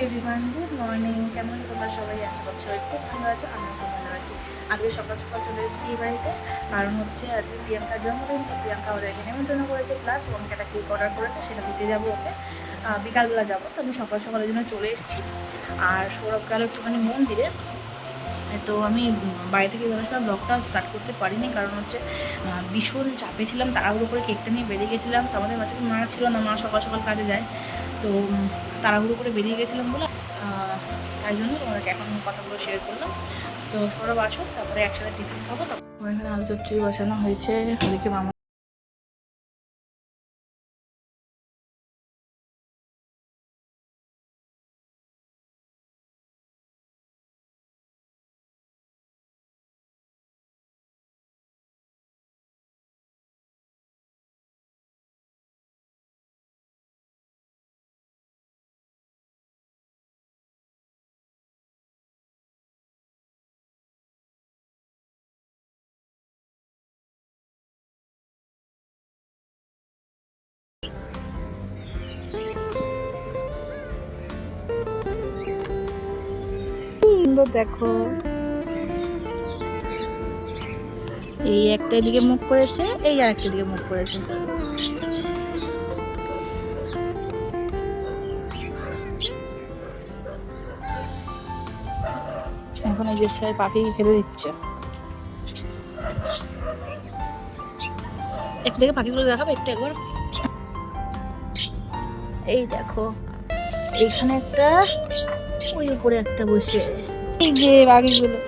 Everyone good morning কেমন তোমরা সবাই? আশা করছি সবাই খুব ভালো আছো, আমিও খুব ভালো আছি। আজকে সকাল সকাল চলে এসেছি এই বাড়িতে। কারণ হচ্ছে আজকে প্রিয়াঙ্কার জন্মদিন, তো প্রিয়াঙ্কা ওদেরকে নেমন্তন্ন করেছে। প্লাস ওকে একটা কেক অর্ডার করেছে, সেটা দিতে যাব ওকে। বিকালবেলা যাব, তো আমি সকাল সকালের জন্য চলে এসেছি। আর সৌরভ গেল একটুখানি মন্দিরে। তো আমি বাড়ি থেকে ভেবেছিলাম ব্লগটা স্টার্ট করতে পারিনি, কারণ হচ্ছে ভীষণ চাপে ছিলাম। তাড়াহুড়ো করে কেকটা নিয়ে বেরিয়ে গেছিলাম। তো আমাদের বাচ্চাকে মা ছিল না, মা সকাল সকাল কাজে যায়। তো তাড়াহুড়ো করে বেরিয়ে গেছিলাম বলে তাই জন্য তোমাদেরকে এখন কথাগুলো শেয়ার করলাম। তো সৌরভ আসো, তারপরে একসাথে টিফিন খাব, তারপর এখানে আলু চচ্চড়ি বসানো হয়েছে, ওদিকে মামা সুন্দর, দেখো। এই একটা দিকে মুখ করেছে, এই আর একটা দিকে মুখ করেছে। এখন এই যে স্যার পাখিকে খেতে দিচ্ছে। একটু দেখে পাখিগুলো দেখাবে, একটু একবার। এই দেখো, এইখানে একটা, ওই উপরে একটা বসে। এই যে বাঘিগুলো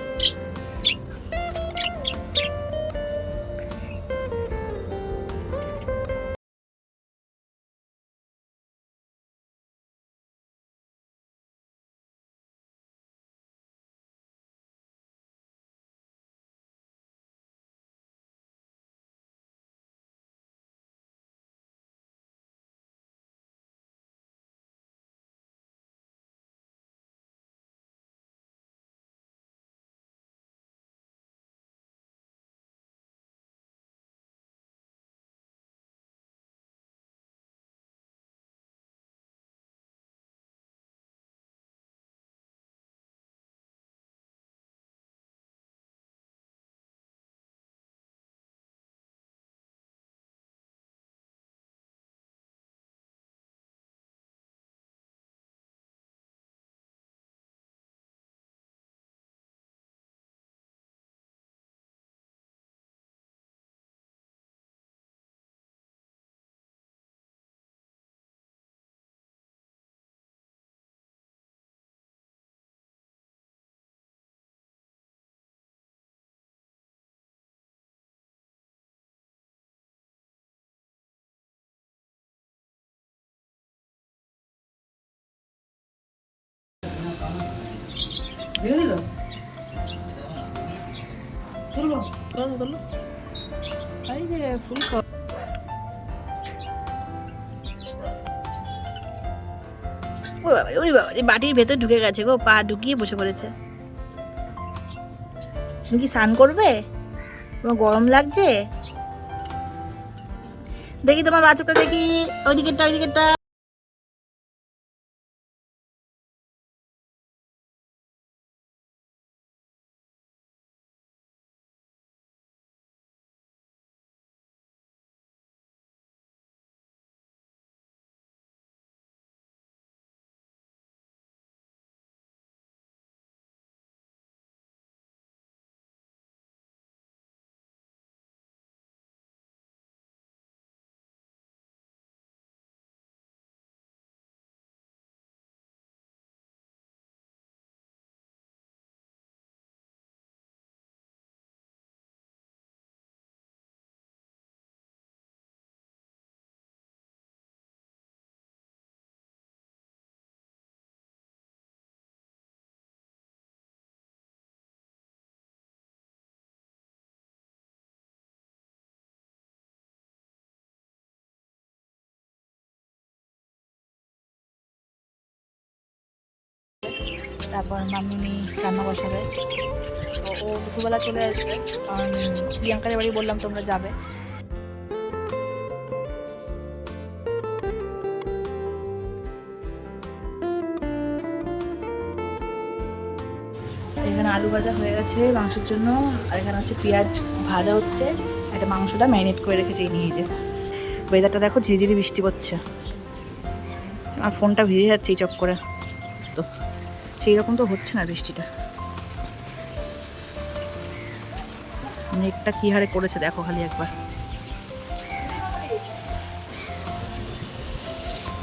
বাটির ভেতর ঢুকে গেছে গো, পা ঢুকিয়ে বসে পড়েছে। তুমি কি স্নান করবে? তোমার গরম লাগছে? দেখি তোমার বাছুরটা দেখি ওই দিকেরটা ওই দিকেরটা তারপর মাম্মি রান্না বসাবে। ও দুপুরবেলা চলে আসবে, কারণ প্রিয়াঙ্কাদের বাড়ি বললাম তোমরা যাবে। এখানে আলু ভাজা হয়ে গেছে মাংসের জন্য, আর এখানে হচ্ছে পেঁয়াজ ভাজা হচ্ছে। একটা মাংসটা ম্যারিনেট করে রেখেছি নিয়ে যে। ওয়েদারটা দেখো ঝিরিঝিরি বৃষ্টি পড়ছে। আর ফোনটা ভিজে যাচ্ছে এই চক করে তো সেই রকম তো হচ্ছে না বৃষ্টিটা। মেঘটা কী হারে করেছে দেখো খালি একবার।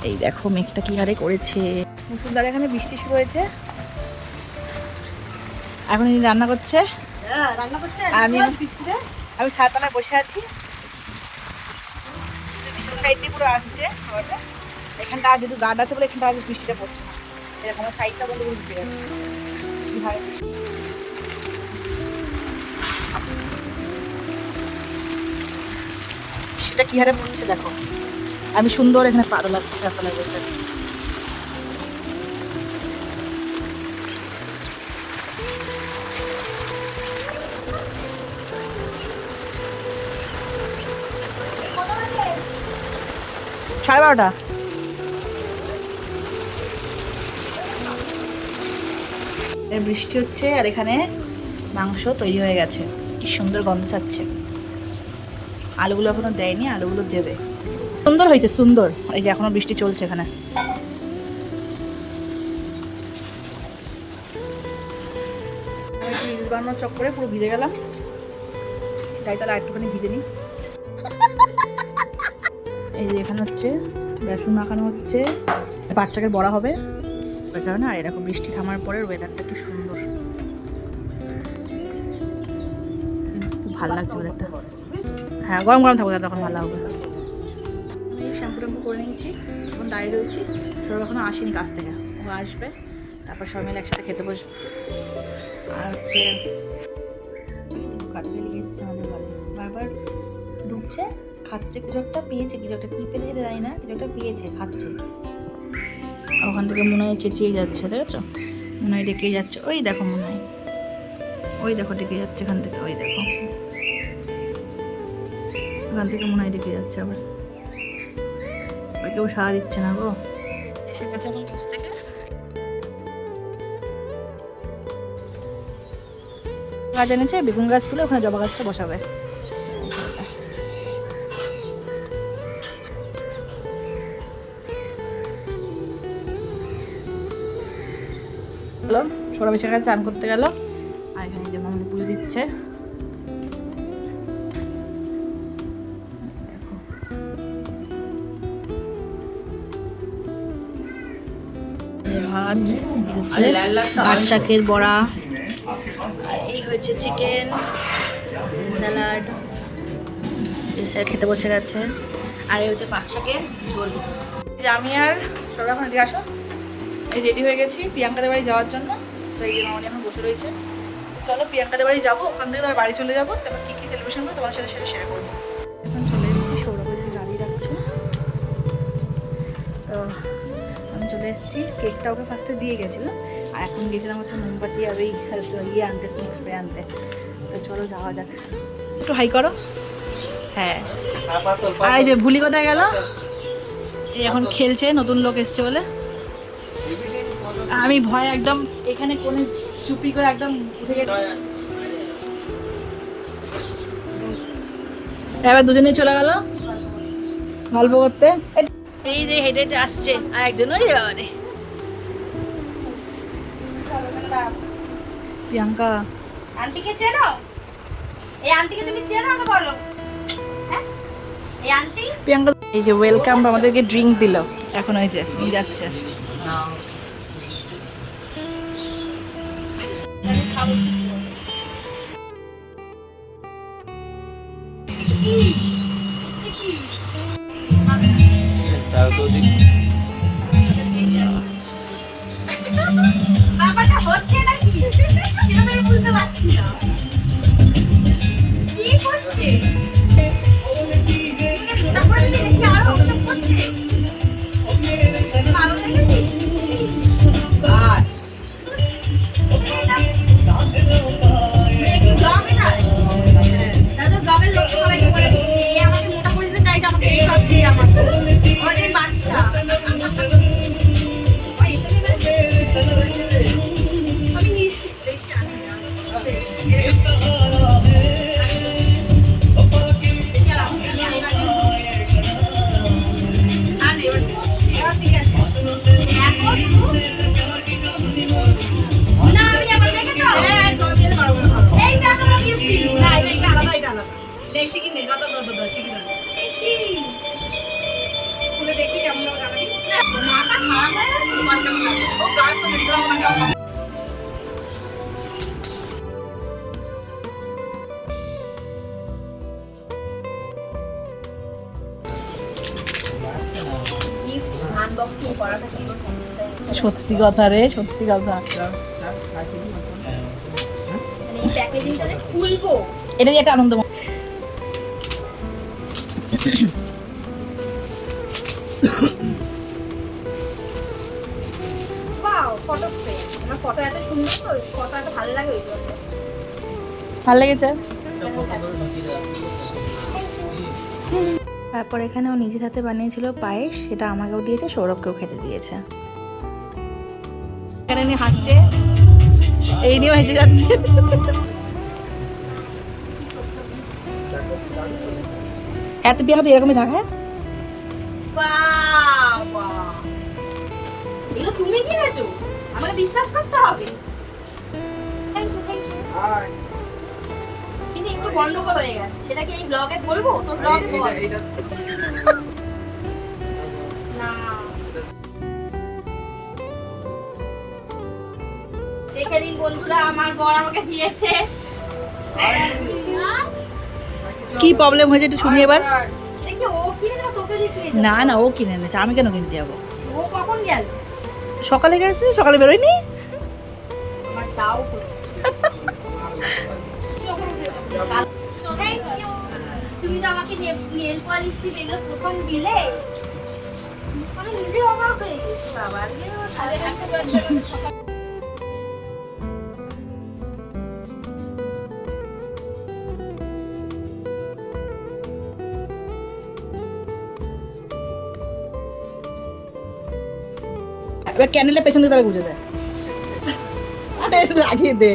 এই দেখো মেঘটা কি হারে করেছে। মুসুলদার এখানে বৃষ্টি শুরু হয়েছে। এখন ইনি রান্না করছে? হ্যাঁ রান্না করছে। আমি আমি বৃষ্টিতে। আমি ছাতলায় বসে আছি। সাইড দিয়ে পুরো আসছে। এখানটা আর যেহেতু গার্ড আছে বলে এখানটা আর বৃষ্টিটা পড়ছে না। এরকম সাইডটা বলে উঠে গেছে। কি হারে বৃষ্টি। কি হারে পড়ছে দেখো। আমি সুন্দর এখানে পা দোলাচ্ছি ছাতলায় বসে সাড়ে বারোটা? বৃষ্টি হচ্ছে আর এখানে মাংস তৈরি হয়ে গেছে। কি সুন্দর গন্ধ ছাড়ছে আলুগুলো এখনও দেয়নি, আলুগুলো দেবে। সুন্দর হয়েছে, সুন্দর। এই যে এখনও বৃষ্টি চলছে এখানে। আমি বানানোর চক্করে পুরো ভিজে গেলাম। যাই তাহলে একটুখানি ভিজে নিই। এই যে এখানে হচ্ছে, বেসন মাখানো হচ্ছে। বাচ্চাকে বড়া হবে। ওই কারণে আর এরকম বৃষ্টি থামার পরে ওয়েদারটা কি সুন্দর। খুব ভালো লাগছে ওয়েদারটা হ্যাঁ গরম গরম থাকবে তখন ভালো লাগবে আমি শ্যাম্পু ট্যাম্পু করে নিয়েছি, এখন দাঁড়িয়ে রয়েছি। সৌরভ এখনও আসেনি কাছ থেকে, ও আসবে। তারপর সবাই মিলে একসাথে খেতে বসবো। আর হচ্ছে নিয়ে এসছে আমাদের বাড়ি। বারবার ঢুকছে, খাচ্ছে, কিছু একটা পেয়েছে, কিছু একটা কী পেলে যেটা জানি না, কিছু একটা পেয়েছে, খাচ্ছে। ওখান থেকে মনে হয় চেঁচিয়ে যাচ্ছে, দেখেছ? মনে হয় ডেকে যাচ্ছে। ওই দেখো মনে হয় ওই দেখো ডেকে যাচ্ছে এখান থেকে, ওই দেখো। এখান থেকে মনে হয় ডেকে যাচ্ছে আবার। ওই কেউ সাড়া দিচ্ছে না গো। এসে গেছে এখন কাছ থেকে। গাছ বেগুন গাছ তুলে ওখানে জবা গাছটা বসাবে। সৌরভ এসে চান করতে গেল। আর এখানে যে মামনি পুজো দিচ্ছে। ভাত ভাত শাকের বড়া। এই হচ্ছে চিকেন স্যালাড স্যার খেতে বসে গেছে। আর এই হচ্ছে পাঁচ শাকের ঝোল। আমি আর সৌরভ এদিকে আসো। এই রেডি হয়ে গেছি প্রিয়াঙ্কাদের বাড়ি যাওয়ার জন্য। তো এই যে মামনি এখন বসে রয়েছে। চলো প্রিয়াঙ্কাদের বাড়ি যাব। ওখান থেকে তারপর বাড়ি চলে যাব। তারপর কী কী সেলিব্রেশন করব তোমার সাথে সেটা শেয়ার করব। এখন চলে এসেছি সৌরভের গাড়ি রাখছে। তো আমি চলে এসেছি। কেকটা ওকে ফার্স্টে দিয়ে গেছিলাম। আর এখন গিয়েছিলাম হচ্ছে মোমবাতি আর ওই ইয়ে আনতে স্মোক স্প্রে আনতে। তো চলো যাওয়া যাক। একটু হাই করো। হ্যাঁ। আর এই যে ভুলি কোথায় গেল? এই এখন খেলছে নতুন লোক এসছে বলে। আমি ভয় একদম এখানে কোনে চুপি করে একদম উঠে গেছি। এবার দুজনেই চলে গেল গল্প করতে। এই- যে হেঁটে হেঁটে আসছে আর একজন ওই যে বাবা রে প্রিয়াঙ্কা। আন্টিকে চেনো? এই আন্টিকে তুমি চেনো আমাকে বলো। হ্যাঁ? এই আন্টি? প্রিয়াঙ্কা এই যে ওয়েলকাম আমাদেরকে ড্রিঙ্ক দিল। এখন ওই যে নিয়ে যাচ্ছে। ব্যাপারটা হচ্ছে নাকি? সেটা বুঝতে পারছি না। সত্যি কথা রে সত্যি কথা মানে এটাই একটা আনন্দ ফটো ফ্রেম। আমার ফটো এত সুন্দর তো ফটো এত ভালো লাগে ওই জন্য। ভালো লেগেছে? তারপর এখানে ও নিজের হাতে বানিয়েছিল পায়েস সেটা আমাকেও দিয়েছে সৌরভকেও খেতে দিয়েছে। এখানে নিয়ে হাসছে। এই নিয়েও হেসে যাচ্ছে। এত বিয়ে তো এরকমই থাকে তুমি কিনেছো আমাকে বিশ্বাস করতে হবে. কিন্তু একটু গন্ডগোল হয়ে গেছে সেটা কি এই ব্লগে বলব তোর ব্লগে বল না দেখে দিন বন্ধুরা আমার বর আমাকে দিয়েছে কি প্রবলেম হয়েছে একটু শুনি এবার? দেখি ও কিনে দেবো তোকে দিয়ে কিনেছে না না ও কিনে এনেছে আমি কেন কিনতে যাব? ও কখন গেল সকালে গেছে, সকালে বেরোয়নি. তুমি তো আমাকে নেল পলিশটি দিলে প্রথম দিলে? আমি নিজে অবাক হয়ে গেছি, বাবা। সকাল এবার ক্যান্ডেলের পেছন দিকে তারা গুঁজে দেয় আরে লাগিয়ে দে।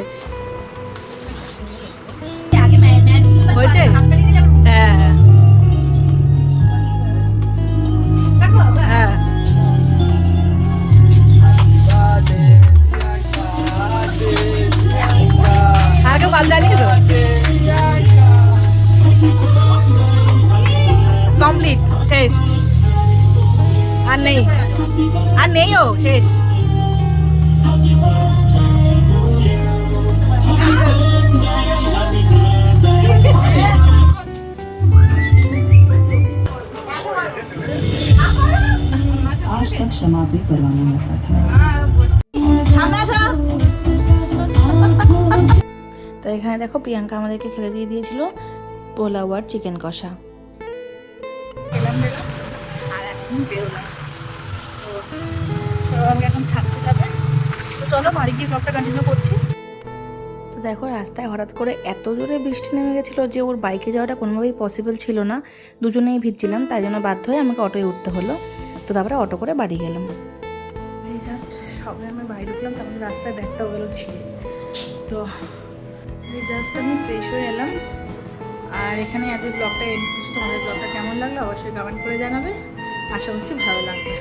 આપી કરવાની હતા তো এখানে দেখো প্রিয়াঙ্কা আমাদেরকে খেলে দিয়ে দিয়েছিল পোলাও আর চিকেন কষা। আমি এখন ছাড়তে যাবে। তো চলো বাড়ি গিয়ে ব্লগটা কন্টিনিউ করছি। দেখো রাস্তায় হঠাৎ করে এত জোরে বৃষ্টি নেমে গেছিল যে ওর বাইকে যাওয়াটা কোনোভাবেই পসিবল ছিল না। দুজনেই ভিজছিলাম তাই জন্য বাধ্য হয়ে আমাকে অটোয় উঠতে হলো। তো তারপরে অটো করে বাড়ি গেলাম। এই জাস্ট সবে আমি বাইরে উঠলাম, তারপরে রাস্তায় ব্যাগটাও গেল ছিল তো এই জাস্ট আমি ফ্রেশ হয়ে এলাম। আর এখানে আজকে ব্লগটা এন্ড করছি। তোমাদের ব্লগটা কেমন লাগল অবশ্যই কমেন্ট করে জানাবে। আশা করছি ভালো লাগবে।